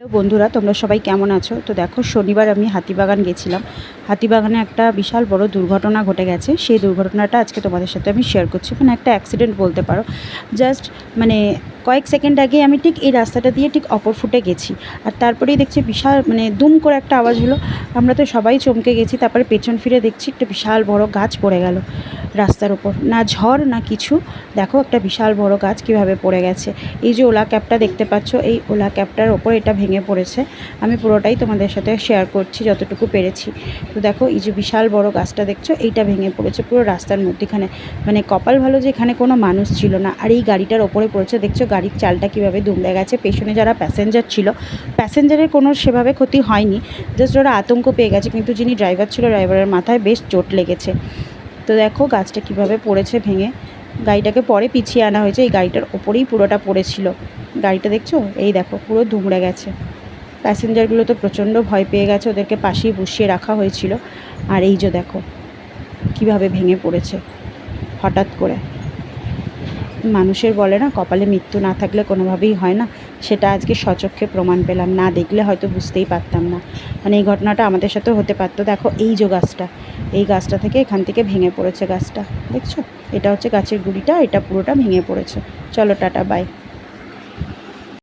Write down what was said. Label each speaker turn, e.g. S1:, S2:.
S1: বন্ধুরা, তোমরা সবাই কেমন আছো? তো দেখো, শনিবার আমি হাতিবাগান গেছিলাম। হাতিবাগানে একটা বিশাল বড় দুর্ঘটনা ঘটে গেছে। সেই দুর্ঘটনাটা আজকে তোমাদের সাথে আমি শেয়ার করছি। মানে একটা অ্যাক্সিডেন্ট বলতে পারো। জাস্ট মানে কয়েক সেকেন্ড আগে আমি ঠিক এই রাস্তাটা দিয়ে ঠিক অপর ফুটে গেছি। আর তারপরেই দেখছি বিশাল মানে দুম করে একটা আওয়াজ হলো। আমরা তো সবাই চমকে গেছি, তারপরে পেছন ফিরে দেখছি একটা বিশাল বড় গাছ পড়ে গেল। রাস্তার ওপর না ঝড়, না কিছু। দেখো একটা বিশাল বড় গাছ কীভাবে পড়ে গেছে। এই যে ওলা ক্যাবটা দেখতে পাচ্ছ, এই ওলা ক্যাবটার ওপর এটা ভেঙে পড়েছে। আমি পুরোটাই তোমাদের সাথে শেয়ার করছি যতটুকু পেরেছি। তো দেখো, এই যে বিশাল বড় গাছটা দেখছ, এইটা ভেঙে পড়েছে পুরো রাস্তার মধ্যেখানে। মানে কপাল ভালো যে এখানে কোনো মানুষ ছিল না। আর এই গাড়িটার ওপরে পড়েছে, দেখছ গাড়ির চালটা কীভাবে দুমড়ে গেছে। পেছনে যারা প্যাসেঞ্জার ছিল প্যাসেঞ্জারের কোনো সেভাবে ক্ষতি হয়নি। জাস্ট ওরা আতঙ্ক পেয়ে গেছে, কিন্তু যিনি ড্রাইভার ছিল ড্রাইভারের মাথায় বেশ চোট লেগেছে। তো দেখো গাছটা কীভাবে পড়েছে ভেঙে। গাড়িটাকে পরে পিছিয়ে আনা হয়েছে, এই গাড়িটার ওপরেই পুরোটা পড়েছিল। গাড়িটা দেখছ? এই দেখো, পুরো দুমড়ে গেছে। প্যাসেঞ্জারগুলো তো প্রচণ্ড ভয় পেয়ে গেছে, ওদেরকে পাশেই বসিয়ে রাখা হয়েছিল। আর এই যে দেখো, কীভাবে ভেঙে পড়েছে, হঠাৎ করে। মানুষের বলে না, কপালে মৃত্যু না থাকলে কোনোভাবেই হয় না। সেটা আজকে সচক্ষে প্রমাণ পেলাম। না দেখলে হয়তো বুঝতেই পারতাম না। মানে এই ঘটনাটা আমাদের সাথেও হতে পারতো। দেখো, এই যে গাছটা, এই গাছটা থেকে এখান থেকে ভেঙে পড়েছে গাছটা। দেখছ? এটা হচ্ছে গাছের গুড়িটা, এটা পুরোটা ভেঙে পড়েছে। চলো, টাটা বাই